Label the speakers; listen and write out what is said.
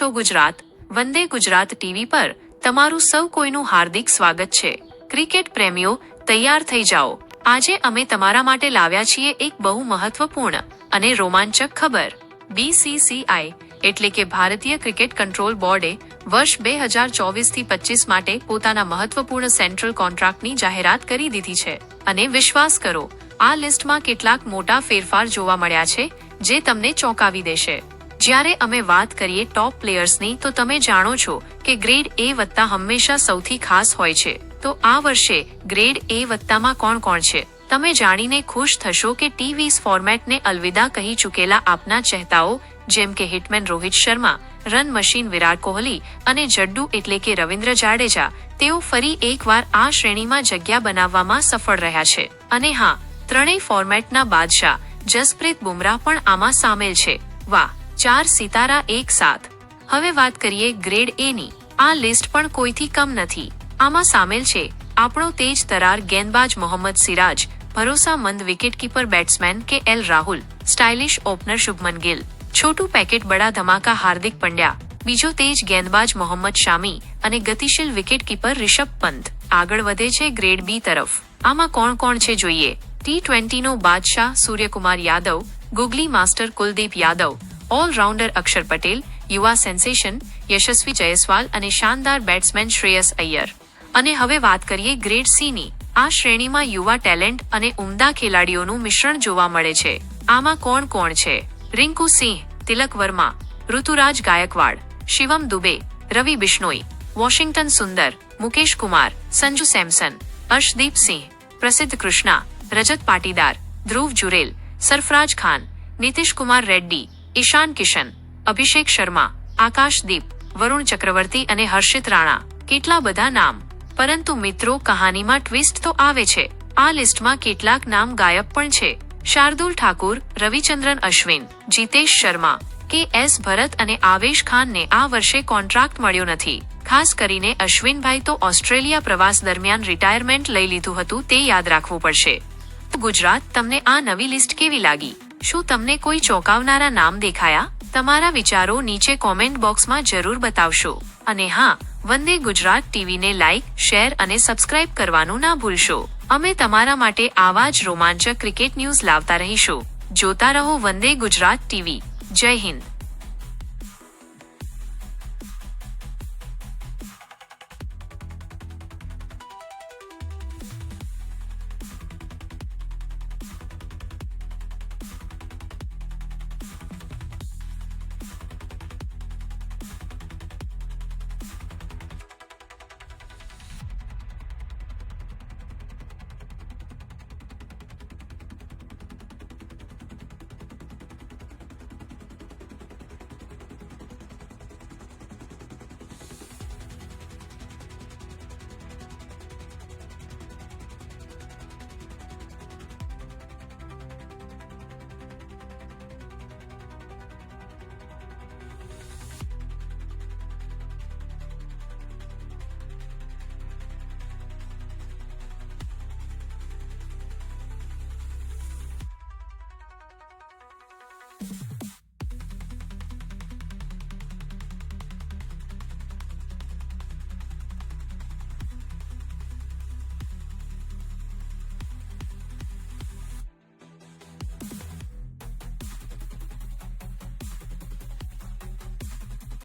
Speaker 1: છો ગુજરાત, વંદે ગુજરાત ટીવી પર તમારું સૌ કોઈનું હાર્દિક સ્વાગત છે. ક્રિકેટ પ્રેમીઓ, તૈયાર થઈ જાઓ. આજે અમે તમારા માટે લાવ્યા છીએ એક બહુ મહત્વપૂર્ણ અને રોમાંચક ખબર. બીસીસીઆઈ એટલે કે ભારતીય ક્રિકેટ કંટ્રોલ બોર્ડે વર્ષ બે હજાર ચોવીસથી પચીસ માટે પોતાના મહત્વપૂર્ણ સેન્ટ્રલ કોન્ટ્રાક્ટની જાહેરાત કરી દીધી છે. અને વિશ્વાસ કરો, આ લિસ્ટમાં કેટલાક મોટા ફેરફાર જોવા મળ્યા છે, જે તમને ચોંકાવી દેશે. જ્યારે અમે વાત કરીએ ટોપ પ્લેયર્સની તો તમે જાણો છો કે ગ્રેડ એ વત્તા હંમેશા સૌથી ખાસ હોય છે. તો આ વર્ષે ગ્રેડ એ વત્તામાં કોણ કોણ છે? તમે જાણીને ખુશ થશો કે ટીવીઝ ફોર્મેટને અલવિદા કહી ચૂકેલા આપના ચહેતાઓ, જેમ કે hitman Rohit Sharma run machine Virat Kohli અને જડ્ડુ એટલે કે રવિન્દ્ર જાડેજા, તેઓ ફરી એકવાર આ શ્રેણીમાં જગ્યા બનાવવામાં સફળ રહ્યા છે. અને હા, ત્રણેય ફોર્મેટના બાદશાહ જસપ્રીત બુમરાહ પણ આમાં સામેલ છે. વાહ! ચાર સિતારા એક સાથ હવે વાત કરીએ ગ્રેડ એ ની. આ લિસ્ટ પણ કોઈથી કમ નથી. આમાં સામેલ છે, આપણો તેજ તરાર ગેંદબાજ Mohammed Siraj, ભરોસામંદ wicketkeeper batsman K L Rahul, stylish opener Shubman Gill, છોટું પેકેટ બડા ધમાકા હાર્દિક પંડ્યા, બીજો તેજ ગેંદબાજ મોહમ્મદ શામી અને ગતિશીલ વિકેટકીપર રિષભ પંત. આગળ વધે છે ગ્રેડ બી તરફ. આમાં કોણ કોણ છે જોઈએ? ટી ટ્વેન્ટીનો બાદશાહ Suryakumar Yadav, googly master Kuldeep Yadav all rounder Axar Patel યુવા સેન્સેશન યશસ્વી જયસ્વાલ અને શાનદાર બેટ્સમેન શ્રેયસ અય્યર. અને હવે વાત કરીએ ગ્રેડ સીની આ શ્રેણીમાં યુવા ટેલેન્ટ અને ઉમદા ખેલાડીઓનું મિશ્રણ જોવા મળે છે. આમાં કોણ કોણ છે? રિંકુ સિંહ, તિલક વર્મા, ઋતુરાજ ગાયકવાડ, શિવમ દુબે, રવિ બિશ્નોઈ, વોશિંગ્ટન સુંદર, મુકેશ કુમાર, સંજુ સેમસન અર્શદીપ સિંહ, પ્રસિદ્ધ કૃષ્ણા, રજત પાટીદાર, ધ્રુવ જુરેલ, સરફરાજ ખાન નીતિશ કુમાર રેડ્ડી ઈશાન કિશન, અભિષેક શર્મા આકાશદીપ વરુણ ચક્રવર્તી અને હર્ષિત રાણા. કેટલા બધા નામ? પરંતુ મિત્રો, કહાનીમાં ટ્વિસ્ટ તો આવે છે. આ લિસ્ટમાં કેટલાક નામ ગાયબ પણ છે. શાર્દુલ ઠાકુર, રવિચંદ્રન અશ્વિન, જીતેશ શર્મા, કે એસ ભરત અને આવેશ ખાનને આ વર્ષે કોન્ટ્રાક્ટ મળ્યો નથી. ખાસ કરીને અશ્વિનભાઈ તો ઓસ્ટ્રેલિયા પ્રવાસ દરમિયાન રિટાયરમેન્ટ લઈ લીધું હતું તે યાદ રાખવું પડશે. ગુજરાત, તમને આ નવી લિસ્ટ કેવી લાગી? શું તમને કોઈ ચોંકાવનારા નામ દેખાયા? તમારા વિચારો નીચે કોમેન્ટ બોક્સમાં જરૂર બતાવશો. અને હા, વંદે ગુજરાત ટીવીને લાઇક શેર અને સબસ્ક્રાઇબ કરવાનું ના ભૂલશો. અમે તમારા માટે આવા જ રોમાંચક ક્રિકેટ ન્યૂઝ લાવતા રહીશું. જોતા રહો વંદે ગુજરાત ટીવી. જય હિન્દ.